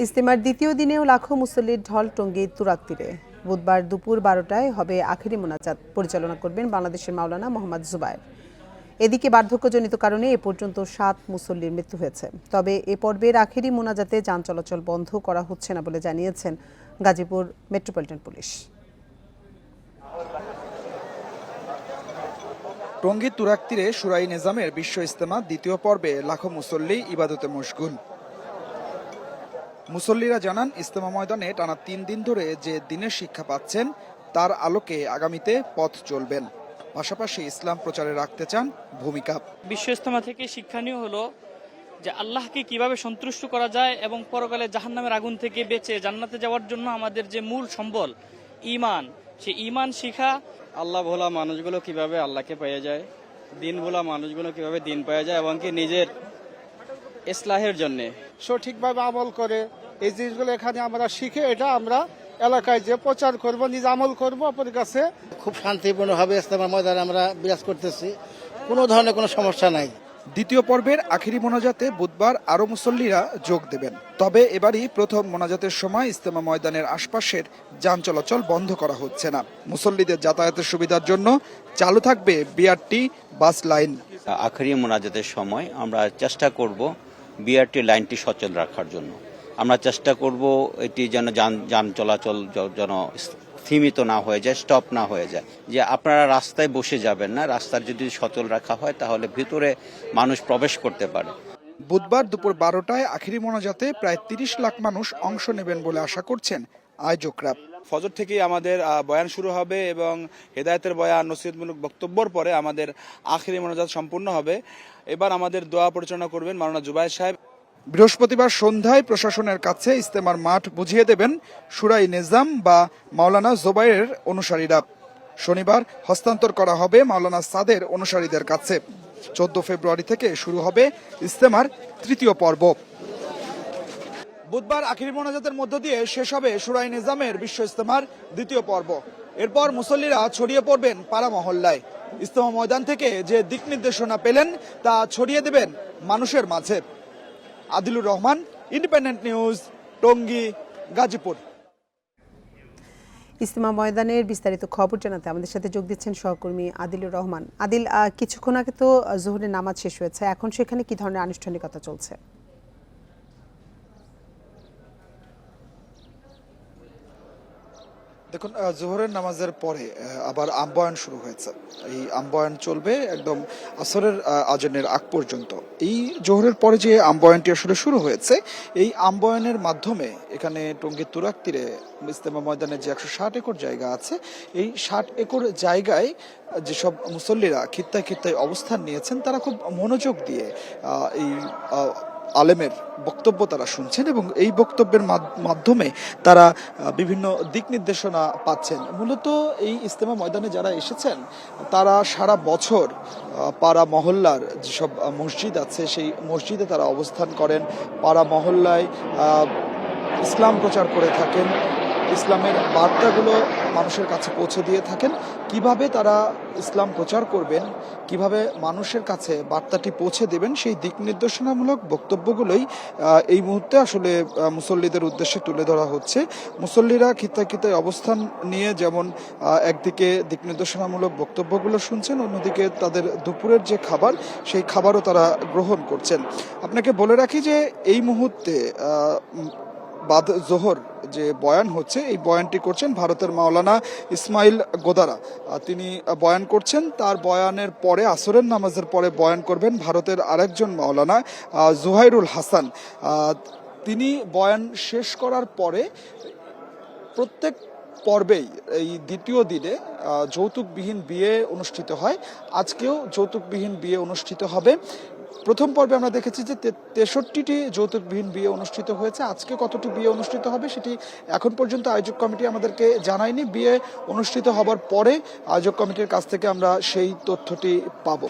ইস্তেমার দ্বিতীয় দিনেও লাখো মুসল্লির ঢল টঙ্গী তুরাক তীরে। বুধবার দুপুর বারোটায় হবে আখেরি মোনাজাত পরিচালনা করবেন বাংলাদেশের মাওলানা মোহাম্মদ জুবায়ের। এদিকে বার্ধক্যজনিত কারণে এ পর্যন্ত সাত মুসল্লির মৃত্যু হয়েছে। তবে এ পর্বের আখেরি মোনাজাতে যান চলাচল বন্ধ করা হচ্ছে না বলে জানিয়েছেন গাজীপুর মেট্রোপলিটন পুলিশ। টঙ্গী তুরাক তীরে সুরাই নিজামের বিশ্ব ইস্তেমা দ্বিতীয় পর্বে লাখো মুসল্লি ইবাদতে মশগুল। মুসল্লিরা জানান ইস্তেমা ময়দানে টানা তিন দিন ধরে যে দিনের শিক্ষা পাচ্ছেন তার আলোকে আগামীতে পথ চলবেন। পাশাপাশি ইসলাম প্রচারে রাখতে চান ভূমিকা। বিশ্ব ইস্তেমা থেকে শিক্ষণীয় হলো যে আল্লাহকে কীভাবে সন্তুষ্ট করা যায় এবং পরকালে জাহান্নামের আগুন থেকে বেঁচে জান্নাতে যাওয়ার জন্য আমাদের যে মূল সম্বল ইমান সে ইমান শিখা। আল্লাহ ভোলা মানুষগুলো কীভাবে আল্লাহকে পেয়ে যায় দিন ভোলা মানুষগুলো কীভাবে দিন পেয়ে যায় এবং কি নিজের ইসলাহের জন্যে। সঠিকভাবে আমল করে এই জিনিসগুলো এখানে আমরা শিখে এটা আমরা এলাকায় যে প্রচার করব নিজ আমল করব অপরের কাছে খুব শান্তিপূর্ণভাবে ইস্তেমা ময়দানে আমরা বিরাজ করতেছি। কোনো ধরনের কোনো সমস্যা নাই। দ্বিতীয় পর্বের আখিরি মোনাজাতে বুধবার আরও মুসল্লিরা যোগ দেবেন। তবে এবারই প্রথম মোনাজাতের সময় ইস্তেমা ময়দানের আশপাশের যান চলাচল বন্ধ করা হচ্ছে না। মুসল্লিদের যাতায়াতের সুবিধার জন্য চালু থাকবে বিআরটি বাস লাইন। আখেরি মোনাজাতের সময় আমরা চেষ্টা করব বিআরটি লাইনটি সচল রাখার জন্য। আমরা চেষ্টা করব এটি যেন যান যান চলাচল যেন সীমিত না হয়ে যায় স্টপ না হয়ে যায়। যে আপনারা রাস্তায় বসে যাবেন না রাস্তার যদি সচল রাখা হয় তাহলে ভিতরে মানুষ প্রবেশ করতে পারে। বুধবার দুপুর বারোটায় আখিরি মোনাজাতে প্রায় তিরিশ লাখ মানুষ অংশ নেবেন বলে আশা করছেন আয়োজকরা। ফজর থেকেই আমাদের বয়ান শুরু হবে এবং হেদায়তের বয়ান নসিহতমূলক বক্তব্যর পরে আমাদের আখিরি মনোজাত সম্পূর্ণ হবে। এবার আমাদের দোয়া পরিচালনা করবেন মাওলানা জুবাই সাহেব। বৃহস্পতিবার সন্ধ্যায় প্রশাসনের কাছে ইস্তেমার মাঠ বুঝিয়ে দেবেন সুরাই নিজাম বা মাওলানা জোবাইরের অনুসারীরা। শনিবার হস্তান্তর করা হবে মাওলানা সাদের অনুসারীদের কাছে। চোদ্দ ফেব্রুয়ারি থেকে শুরু হবে ইস্তেমার তৃতীয় পর্ব। বুধবার আখিরি মোনাজাতের মধ্য দিয়ে শেষ হবে সুরাই নিজামের বিশ্ব ইস্তেমার দ্বিতীয় পর্ব। এরপর মুসল্লিরা ছড়িয়ে পড়বেন পাড়া মহল্লায়। ইস্তেমা ময়দান থেকে যে দিক নির্দেশনা পেলেন, তা ছড়িয়ে দেবেন মানুষের মাঝে। Adilur Rahman independent news Tongi, Gazipur. ইস্তেমা ময়দানের বিস্তারিত খবর জানাতে আমাদের সাথে যোগ দিচ্ছেন সহকর্মী আদিলুর রহমান। আদিল কিছুক্ষণ আগে তো জোহরের নামাজ শেষ হয়েছে। এখন সেখানে কি ধরনের আনুষ্ঠানিকতা চলছে? দেখুন জোহরের নামাজের পরে আবার আম্বায়ন শুরু হয়েছে। এই আম্বায়ন চলবে একদম আসরের আজানের আগ পর্যন্ত। এই জোহরের পরে যে আম্বায়নটি আসলে শুরু হয়েছে, এই আম্বায়নের মাধ্যমে এখানে টঙ্গী তুরাক তীরে ইস্তেমা ময়দানে যে একশো ষাট একর জায়গা আছে, এই ষাট একর জায়গায় যেসব মুসল্লিরা খিত্তায় খিত্তায় অবস্থান নিয়েছেন, তারা খুব মনোযোগ দিয়ে এই আলেমের বক্তব্য তারা শুনছেন এবং এই বক্তব্যের মাধ- মাধ্যমে তারা বিভিন্ন দিক নির্দেশনা পাচ্ছেন। মূলত এই ইস্তেমা ময়দানে যারা এসেছেন, তারা সারা বছর পাড়া মহল্লার যেসব মসজিদ আছে, সেই মসজিদে তারা অবস্থান করেন। পাড়া মহল্লায় ইসলাম প্রচার করে থাকেন। ইসলামের বার্তাগুলো মানুষের কাছে পৌঁছে দিয়ে থাকেন। কীভাবে তারা ইসলাম প্রচার করবেন, কীভাবে মানুষের কাছে বার্তাটি পৌঁছে দেবেন, সেই দিক নির্দেশনামূলক বক্তব্যগুলোই এই মুহূর্তে আসলে মুসল্লিদের উদ্দেশ্যে তুলে ধরা হচ্ছে। মুসল্লিরা খিত্তা খিত্তায় অবস্থান নিয়ে যেমন একদিকে দিক নির্দেশনামূলক বক্তব্যগুলো শুনছেন, অন্যদিকে তাদের দুপুরের যে খাবার, সেই খাবারও তারা গ্রহণ করছেন। আপনাকে বলে রাখি যে এই মুহূর্তে বাদ জোহর যে বয়ান হচ্ছে, এই বয়ানটি করছেন ভারতের মাওলানা ইসমাইল গোদারা। তিনি বয়ান করছেন, তার বয়ানের পরে, আসরের নামাজের পরে বয়ান করবেন ভারতের আরেকজন মাওলানা জুহাইরুল হাসান। তিনি বয়ান শেষ করার পরে প্রত্যেক পর্বেই, এই দ্বিতীয় দিনে যৌতুকবিহীন বিয়ে অনুষ্ঠিত হয়। আজকেও যৌতুকবিহীন বিয়ে অনুষ্ঠিত হবে। প্রথম পর্বে আমরা দেখেছি যে তেষট্টিটি যৌতুকবিহীন বিয়ে অনুষ্ঠিত হয়েছে। আজকে কতটি বিয়ে অনুষ্ঠিত হবে সেটি এখন পর্যন্ত আয়োজক কমিটি আমাদেরকে জানায়নি। বিয়ে অনুষ্ঠিত হবার পরে আয়োজক কমিটির কাছ থেকে আমরা সেই তথ্যটি পাবো।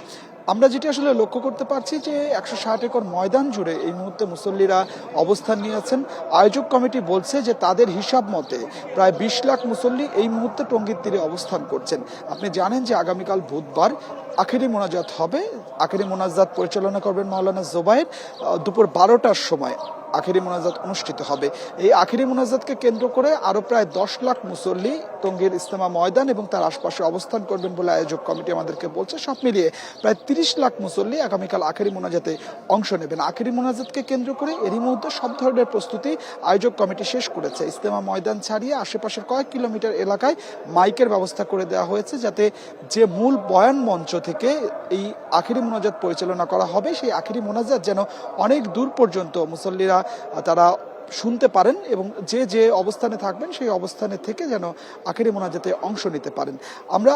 আমরা যেটি আসলে লক্ষ্য করতে পারছি যে একশো ষাট একর ময়দান জুড়ে এই মুহূর্তে মুসল্লিরা অবস্থান নিয়েছেন। আয়োজক কমিটি বলছে যে তাদের হিসাব মতে প্রায় বিশ লাখ মুসল্লি এই মুহূর্তে টঙ্গীর তীরে অবস্থান করছেন। আপনি জানেন যে আগামীকাল বুধবার আখেরি মোনাজাত হবে। আখেরি মোনাজাত পরিচালনা করবেন মাওলানা জোবাইর দুপুর বারোটার সময়। আখেরি মোনাজাত অনুষ্ঠিত হবে। এই আখেরি মোনাজাতকে কেন্দ্র করে আরও প্রায় দশ লাখ মুসল্লি টঙ্গীর ইস্তেমা ময়দান এবং তার আশপাশে অবস্থান করবেন বলে আয়োজক কমিটি আমাদেরকে বলছে। সব মিলিয়ে প্রায় তিরিশ লাখ মুসল্লি আগামীকাল আখেরি মোনাজাতে অংশ নেবেন। আখেরি মোনাজাতকে কেন্দ্র করে এরই মধ্যে সব ধরনের প্রস্তুতি আয়োজক কমিটি শেষ করেছে। ইস্তেমা ময়দান ছাড়িয়ে আশেপাশের কয়েক কিলোমিটার এলাকায় মাইকের ব্যবস্থা করে দেওয়া হয়েছে যাতে যে মূল বয়ান মঞ্চ থেকে এই আখেরি মোনাজাত পরিচালনা করা হবে, সেই আখেরি মোনাজাত যেন অনেক দূর পর্যন্ত মুসল্লিরা তারা শুনতে পারেন এবং যে যে অবস্থানে থাকবেন সেই অবস্থানে থেকে যেন আখেরি মোনাজাতে অংশ নিতে পারেন। আমরা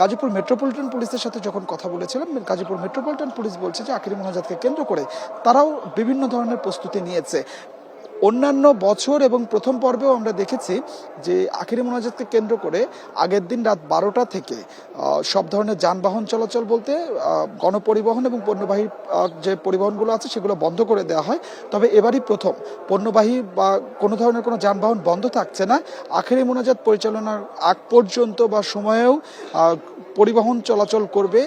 গাজীপুর মেট্রোপলিটন পুলিশের সাথে যখন কথা বলেছিলাম, গাজীপুর মেট্রোপলিটন পুলিশ বলছে যে আখেরি মোনাজাতকে কেন্দ্র করে তারাও বিভিন্ন ধরনের প্রস্তুতি নিয়েছে। অন্যান্য বছর এবং প্রথম পর্বেও আমরা দেখেছি যে আখেরি মোনাজাতকে কেন্দ্র করে আগের দিন রাত বারোটা থেকে সব ধরনের যানবাহন চলাচল বলতে গণপরিবহন এবং পণ্যবাহী যে পরিবহনগুলো আছে সেগুলো বন্ধ করে দেওয়া হয়। তবে এবারই প্রথম পণ্যবাহী বা কোনো ধরনের কোনো যানবাহন বন্ধ থাকছে না। আখেরি মোনাজাত পরিচালনার আগ পর্যন্ত বা সময়েও পরিবহন চলাচল করবে।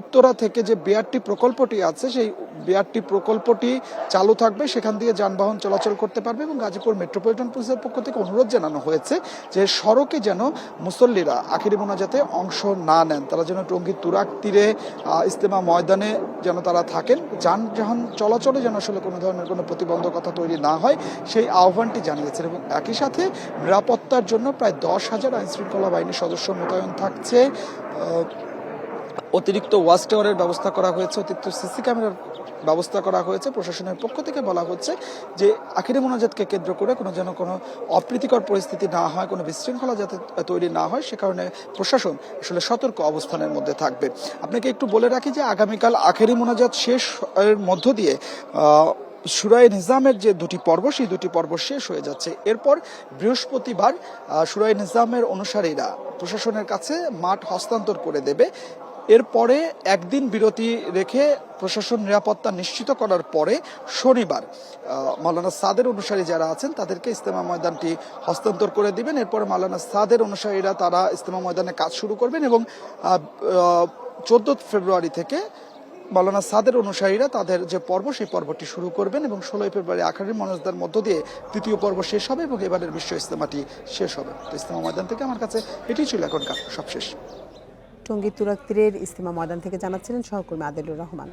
উত্তরা থেকে যে বিআরটি প্রকল্পটি আছে, সেই বিআরটি প্রকল্পটি চালু থাকবে। সেখান দিয়ে যানবাহন চলাচল করতে পারবে এবং গাজীপুর মেট্রোপলিটন পুলিশের পক্ষ থেকে অনুরোধ জানানো হয়েছে যে সড়কে যেন মুসল্লিরা আখিরি মোনাজাতে অংশ না নেন। তারা যেন টঙ্গী তুরাক তীরে ইস্তেমা ময়দানে যেন তারা থাকেন। যানবাহন চলাচলে যেন আসলে কোনো ধরনের কোনো প্রতিবন্ধকতা তৈরি না হয়, সেই আহ্বানটি জানিয়েছেন এবং একই সাথে নিরাপত্তার জন্য প্রায় দশ হাজার আইন শৃঙ্খলা বাহিনীর সদস্য মোতায়েন থাকছে। অতিরিক্ত ওয়াচ টাওয়ারের ব্যবস্থা করা হয়েছে, অতিরিক্ত সিসি ক্যামেরার ব্যবস্থা করা হয়েছে, প্রশাসনের পক্ষ থেকে বলা হচ্ছে যে আখিরি মোনাজাতকে কেন্দ্র করে কোনো যেন কোনো অপ্রীতিকর পরিস্থিতি না হয়, কোনো বিশৃঙ্খলা যাতে তৈরি না হয়, সে কারণে প্রশাসন আসলে সতর্ক অবস্থানের মধ্যে থাকবে। আপনাকে একটু বলে রাখি যে আগামীকাল আখেরি মোনাজাত শেষ এর মধ্য দিয়ে সুরাই নিজামের যে দুটি পর্ব, সেই দুটি পর্ব শেষ হয়ে যাচ্ছে। এরপর বৃহস্পতিবার সুরাই নিজামের অনুসারীরা প্রশাসনের কাছে মাঠ হস্তান্তর করে দেবে। এরপরে একদিন বিরতি রেখে প্রশাসন নিরাপত্তা নিশ্চিত করার পরে শনিবার মাওলানা সাদের অনুসারী যারা আছেন তাদেরকে ইস্তেমা ময়দানটি হস্তান্তর করে দিবেন। এরপরে মাওলানা সাদের অনুসারীরা তারা ইস্তেমা ময়দানে কাজ শুরু করবেন এবং চোদ্দ ফেব্রুয়ারি থেকে মাওলানা সাদের অনুসারীরা তাদের যে পর্ব, সেই পর্বটি শুরু করবেন এবং ষোলোই ফেব্রুয়ারি আখারি মনজদার মধ্য দিয়ে তৃতীয় পর্ব শেষ হবে এবং এবারের বিশ্ব ইস্তেমাটি শেষ হবে। তো ইস্তেমা ময়দান থেকে আমার কাছে এটি ছিল এখনকার সবশেষ। টঙ্গী তুরাক তীরের ইস্তেমা ময়দান থেকে জানাচ্ছিলেন সহকর্মী আদিলুর রহমান।